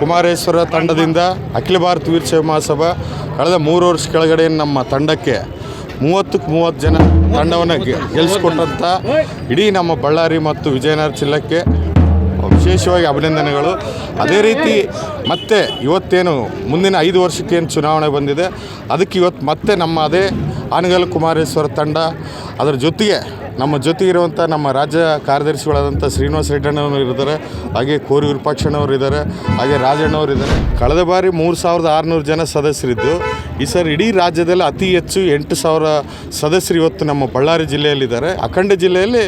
ಕುಮಾರೇಶ್ವರ ತಂಡದಿಂದ ಅಖಿಲ ಭಾರತ ವೀರಶೈವ ಮಹಾಸಭಾ ಕಳೆದ ಮೂರು ವರ್ಷ ಕೆಳಗಡೆ ನಮ್ಮ ತಂಡಕ್ಕೆ ಮೂವತ್ತಕ್ಕೆ ಮೂವತ್ತು ಜನ ತಂಡವನ್ನು ಗೆಲ್ಲಿಸ್ಕೊಂಡಂಥ ಇಡೀ ನಮ್ಮ ಬಳ್ಳಾರಿ ಮತ್ತು ವಿಜಯನಗರ ಜಿಲ್ಲೆಗೆ ವಿಶೇಷವಾಗಿ ಅಭಿನಂದನೆಗಳು. ಅದೇ ರೀತಿ ಮತ್ತೆ ಇವತ್ತೇನು ಮುಂದಿನ ಐದು ವರ್ಷಕ್ಕೇನು ಚುನಾವಣೆ ಬಂದಿದೆ ಅದಕ್ಕೆ ಇವತ್ತು ಮತ್ತೆ ನಮ್ಮ ಅದೇ ಆನಗಲ್ ಕುಮಾರೇಶ್ವರ ತಂಡ ಅದರ ಜೊತೆಗೆ ನಮ್ಮ ಜೊತೆ ಇರುವಂಥ ನಮ್ಮ ರಾಜ್ಯ ಕಾರ್ಯದರ್ಶಿಗಳಾದಂಥ ಶ್ರೀನಿವಾಸ ರೆಡ್ಡಣ್ಣವರು ಇದ್ದಾರೆ ಹಾಗೆ ಕೋರಿ ವಿರೂಪಾಕ್ಷಣ್ಣವರು ಇದ್ದಾರೆ, ಹಾಗೆ ರಾಜಣ್ಣವರು ಇದ್ದಾರೆ. ಕಳೆದ ಬಾರಿ ಮೂರು ಸಾವಿರದ ಆರುನೂರು ಜನ ಸದಸ್ಯರಿದ್ದು ಈ ಸರ್ ಇಡೀ ರಾಜ್ಯದಲ್ಲಿ ಅತಿ ಹೆಚ್ಚು ಎಂಟು ಸಾವಿರ ಸದಸ್ಯರು ಇವತ್ತು ನಮ್ಮ ಬಳ್ಳಾರಿ ಜಿಲ್ಲೆಯಲ್ಲಿದ್ದಾರೆ. ಅಖಂಡ ಜಿಲ್ಲೆಯಲ್ಲಿ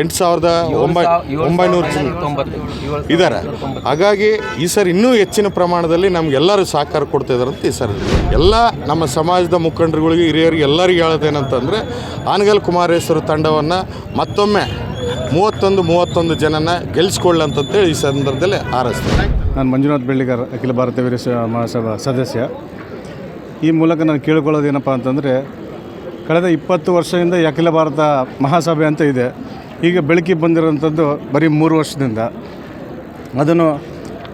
ಎಂಟು ಸಾವಿರದ ಒಂಬೈ ಒಂಬೈನೂರು ಜನ ಇದ್ದಾರೆ. ಹಾಗಾಗಿ ಈ ಸರ್ ಇನ್ನೂ ಹೆಚ್ಚಿನ ಪ್ರಮಾಣದಲ್ಲಿ ನಮಗೆಲ್ಲರೂ ಸಹಕಾರ ಕೊಡ್ತಾ ಇದ್ದಾರೆ ಅಂತ ಈ ಸರ್. ಎಲ್ಲ ನಮ್ಮ ಸಮಾಜದ ಮುಖಂಡರುಗಳಿಗೆ ಹಿರಿಯರಿಗೆ ಎಲ್ಲರಿಗೂ ಹೇಳೋದೇನಂತಂದರೆ ಆನಗಲ್ ಕುಮಾರೇಶ್ವರ ತಂಡವನ್ನು ಮತ್ತೊಮ್ಮೆ ಮೂವತ್ತೊಂದು ಮೂವತ್ತೊಂದು ಜನನ ಗೆಲ್ಲಿಸ್ಕೊಳ್ಳಂತಂತೇಳಿ ಈ ಸಂದರ್ಭದಲ್ಲಿ ಹಾರೈಸ್ತೀನಿ ನಾನು ಮಂಜುನಾಥ್ ಬೆಳ್ಳಿಗಾರ್ ಅಖಿಲ ಭಾರತ ವೀರ ಮಹಾಸಭಾ ಸದಸ್ಯ. ಈ ಮೂಲಕ ನಾನು ಕೇಳಿಕೊಳ್ಳೋದೇನಪ್ಪ ಅಂತಂದರೆ, ಕಳೆದ ಇಪ್ಪತ್ತು ವರ್ಷದಿಂದ ಅಖಿಲ ಭಾರತ ಮಹಾಸಭೆ ಅಂತ ಇದೆ. ಈಗ ಬೆಳಕಿ ಬಂದಿರೋಂಥದ್ದು ಬರೀ ಮೂರು ವರ್ಷದಿಂದ. ಅದನ್ನು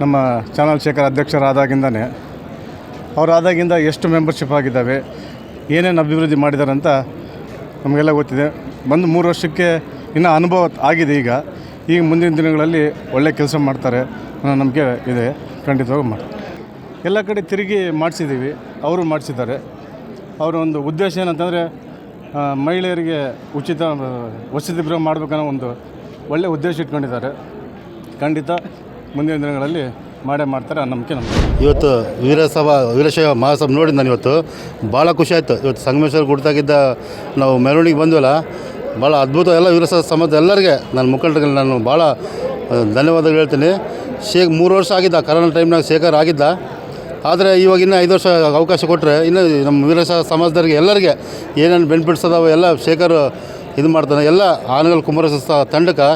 ನಮ್ಮ ಚಾನಲ್ ಶೇಖರ್ ಅಧ್ಯಕ್ಷರಾದಾಗಿಂದನೇ, ಅವರಾದಾಗಿಂದ ಎಷ್ಟು ಮೆಂಬರ್ಶಿಪ್ ಆಗಿದ್ದಾವೆ, ಏನೇನು ಅಭಿವೃದ್ಧಿ ಮಾಡಿದ್ದಾರೆ ಅಂತ ನಮಗೆಲ್ಲ ಗೊತ್ತಿದೆ. ಬಂದು ಮೂರು ವರ್ಷಕ್ಕೆ ಇನ್ನೂ ಅನುಭವ ಆಗಿದೆ ಈಗ. ಈಗ ಮುಂದಿನ ದಿನಗಳಲ್ಲಿ ಒಳ್ಳೆಯ ಕೆಲಸ ಮಾಡ್ತಾರೆ ಅನ್ನೋ ನಂಬಿಕೆ ಇದೆ. ಖಂಡಿತವಾಗಿ ಮಾಡ್ತಾರೆ. ಎಲ್ಲ ಕಡೆ ತಿರುಗಿ ಮಾಡಿಸಿದ್ದೀವಿ. ಅವರು ಮಾಡಿಸಿದ್ದಾರೆ. ಅವರ ಒಂದು ಉದ್ದೇಶ ಏನಂತಂದರೆ ಮಹಿಳೆಯರಿಗೆ ಉಚಿತ ವಸತಿ ಗೃಹ ಮಾಡಬೇಕನ್ನೋ ಒಂದು ಒಳ್ಳೆಯ ಉದ್ದೇಶ ಇಟ್ಕೊಂಡಿದ್ದಾರೆ. ಖಂಡಿತ ಮುಂದಿನ ದಿನಗಳಲ್ಲಿ ಮಾಡೇ ಮಾಡ್ತಾರೆ ಆ ನಂಬಿಕೆ ನಮಗೆ ಇವತ್ತು ವೀರಸಭಾ, ವೀರಶೈವ ಮಹಾಸಭೆ ನೋಡಿ ನಾನು ಇವತ್ತು? ಭಾಳ ಖುಷಿ ಆಯಿತು. ಇವತ್ತು ಸಂಗಮೇಶ್ವರ ಗುಡ್ತಾಗಿದ್ದ ನಾವು ಮೆರವಣಿಗೆ ಬಂದ್ವಲ್ಲ, ಭಾಳ ಅದ್ಭುತ ಎಲ್ಲ ವೀರಶೈವ ಸಮಾಜ ಎಲ್ಲರಿಗೆ ನನ್ನ ಮುಖಂಡರಿಗೆ ನಾನು ಭಾಳ ಧನ್ಯವಾದಗಳು ಹೇಳ್ತೀನಿ. ಶೇಖ್ ಮೂರು ವರ್ಷ ಆಗಿದ್ದ ಕರೋನಾ ಟೈಮ್ನಾಗ ಶೇಖರ್ ಆಗಿದ್ದ. ಆದರೆ ಇವಾಗ ಇನ್ನೂ ಐದು ವರ್ಷ ಅವಕಾಶ ಕೊಟ್ಟರೆ ಇನ್ನು ನಮ್ಮ ವೀರಶೈವ ಸಮಾಜದವ್ರಿಗೆ ಎಲ್ಲರಿಗೆ ಏನೇನು ಬೆನಿಫಿಟ್ಸ್ ಅದಾವೆ ಎಲ್ಲ ಶೇಖರ್ ಇದು ಮಾಡ್ತಾನೆ. ಎಲ್ಲ ಆನಗಲ್ ಕುಮಾರ ತಂಡಕ್ಕೆ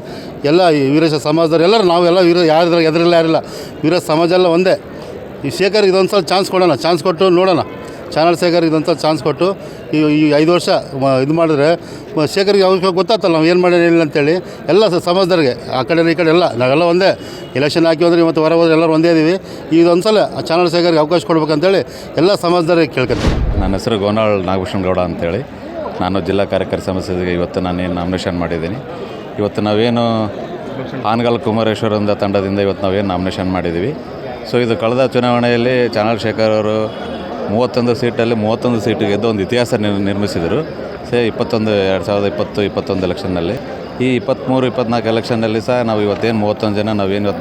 ಎಲ್ಲ ಈ ವೀರಶೈವ ಸಮಾಜದವ್ರು ಎಲ್ಲರೂ ನಾವು ಎಲ್ಲ ವೀರ ಯಾರಿದ್ರೆ ಎದುರಿಲ್ಲ ಯಾರಿಲ್ಲ. ವೀರ ಸಮಾಜ ಎಲ್ಲ ಒಂದೇ. ಈ ಶೇಖರ್ ಇದೊಂದು ಸಲ ಚಾನ್ಸ್ ಕೊಡೋಣ. ಚಾನ್ಸ್ ಕೊಟ್ಟು ನೋಡೋಣ. ಚಾನಲ್ ಶೇಖರ್ ಸಲ ಚಾನ್ಸ್ ಕೊಟ್ಟು ಈ ಈ ಐದು ವರ್ಷ ಇದು ಮಾಡಿದ್ರೆ ಶೇಖರ್ಗೆ ಅವ್ರಿಗೆ ಗೊತ್ತಾಗ್ತಲ್ಲ, ನಾವು ಏನು ಮಾಡೋಣ ಏನಿಲ್ಲ ಅಂತೇಳಿ. ಎಲ್ಲ ಸಮಾಜದವ್ರಿಗೆ, ಆ ಕಡೆ ಈ ಕಡೆ ಎಲ್ಲ, ನಾವೆಲ್ಲ ಒಂದೇ. ಎಲೆಕ್ಷನ್ ಹಾಕಿ ಹೋದ್ರೆ ಇವತ್ತು ಹೊರ ಹೋದ್ರೆ ಎಲ್ಲರೂ ಒಂದೇ ಇದ್ದೀವಿ ಇದೊಂದು ಸಲ ಚಾನಲ್ ಶೇಖರ್ಗೆ ಅವಕಾಶ ಕೊಡ್ಬೇಕಂತೇಳಿ ಎಲ್ಲ ಸಮಾಜದವ್ರಿಗೆ ಕೇಳ್ಕೊತೀನಿ ನನ್ನ ಹೆಸರು ಗೋನಾಳ್ ನಾಗಭೂಷಣ್ ಗೌಡ ಅಂತೇಳಿ. ನಾನು ಜಿಲ್ಲಾ ಕಾರ್ಯಕಾರಿ ಸಮಸ್ಯೆಗೆ ಇವತ್ತು ನಾನೇನು ನಾಮಿನೇಷನ್ ಮಾಡಿದ್ದೀನಿ. ಇವತ್ತು ನಾವೇನು ಆನಗಲ್ ಕುಮಾರೇಶ್ವರಂದ ತಂಡದಿಂದ ಇವತ್ತು ನಾವೇನು ನಾಮಿನೇಷನ್ ಮಾಡಿದ್ದೀವಿ. ಸೊ ಇದು ಕಳೆದ ಚುನಾವಣೆಯಲ್ಲಿ ಚಾನಲ್ ಶೇಖರ್ ಅವರು ಮೂವತ್ತೊಂದು ಸೀಟಲ್ಲಿ ಮೂವತ್ತೊಂದು ಸೀಟು ಗೆದ್ದು ಒಂದು ಇತಿಹಾಸ ನಿರ್ ನಿರ್ಮಿಸಿದರು. ಸೇ, ಇಪ್ಪತ್ತೊಂದು, ಎರಡು ಸಾವಿರದ ಇಪ್ಪತ್ತು, ಇಪ್ಪತ್ತೊಂದು ಎಲೆಕ್ಷನ್ನಲ್ಲಿ ಈ ಇಪ್ಪತ್ತ್ಮೂರು ಇಪ್ಪತ್ತ್ನಾಲ್ಕು ಎಲೆಕ್ಷನ್ನಲ್ಲಿ ಸಹ ನಾವು ಇವತ್ತೇನು ಮೂವತ್ತೊಂದು ಜನ, ನಾವೇನು ಇವತ್ತು